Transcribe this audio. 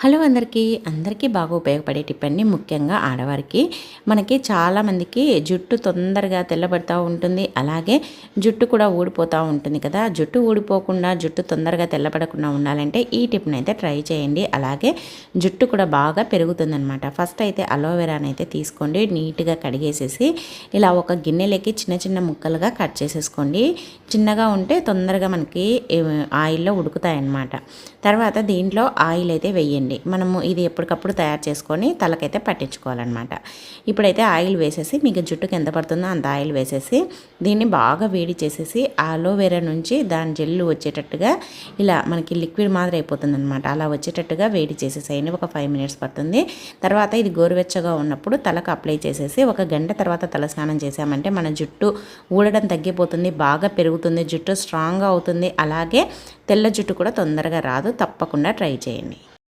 Hello అందరికీ అందరికీ బాగా ఉపయోగపడే టిప్ అండి ముఖ్యంగా ఆడవారికి. మనకి చాలామందికి జుట్టు తొందరగా తెల్లబడుతూ ఉంటుంది. అలాగే జుట్టు కూడా ఊడిపోతూ ఉంటుంది కదా. జుట్టు ఊడిపోకుండా జుట్టు తొందరగా తెల్లబడకుండా ఉండాలంటే ఈ టిప్ని అయితే ట్రై చేయండి. అలాగే జుట్టు కూడా బాగా పెరుగుతుందనమాట ఫస్ట్ అయితే అలోవెరాని అయితే తీసుకోండి. నీట్గా కడిగేసేసి ఇలా ఒక గిన్నెలకి చిన్న చిన్న ముక్కలుగా కట్ చేసేసుకోండి. చిన్నగా ఉంటే తొందరగా మనకి ఆయిల్లో ఉడుకుతాయన్నమాట. తర్వాత దీంట్లో ఆయిల్ అయితే వెయ్యండి వేయండి మనము ఇది ఎప్పటికప్పుడు తయారు చేసుకొని తలకైతే పట్టించుకోవాలన్నమాట. ఇప్పుడైతే ఆయిల్ వేసేసి మీకు జుట్టుకి ఎంత పడుతుందో అంత ఆయిల్ వేసేసి దీన్ని బాగా వేడి చేసేసి ఆలోవేరా నుంచి దాని జెల్లు వచ్చేటట్టుగా ఇలా మనకి లిక్విడ్ మాదిరి అయిపోతుంది అనమాట అలా వచ్చేటట్టుగా వేడి చేసేసేయండి. ఒక ఫైవ్ మినిట్స్ పడుతుంది. తర్వాత ఇది గోరువెచ్చగా ఉన్నప్పుడు తలకు అప్లై చేసేసి ఒక గంట తర్వాత తల స్నానం చేసామంటే మన జుట్టు ఊడడం తగ్గిపోతుంది బాగా పెరుగుతుంది జుట్టు స్ట్రాంగ్గా అవుతుంది. అలాగే తెల్ల జుట్టు కూడా తొందరగా రాదు. తప్పకుండా ట్రై చేయండి.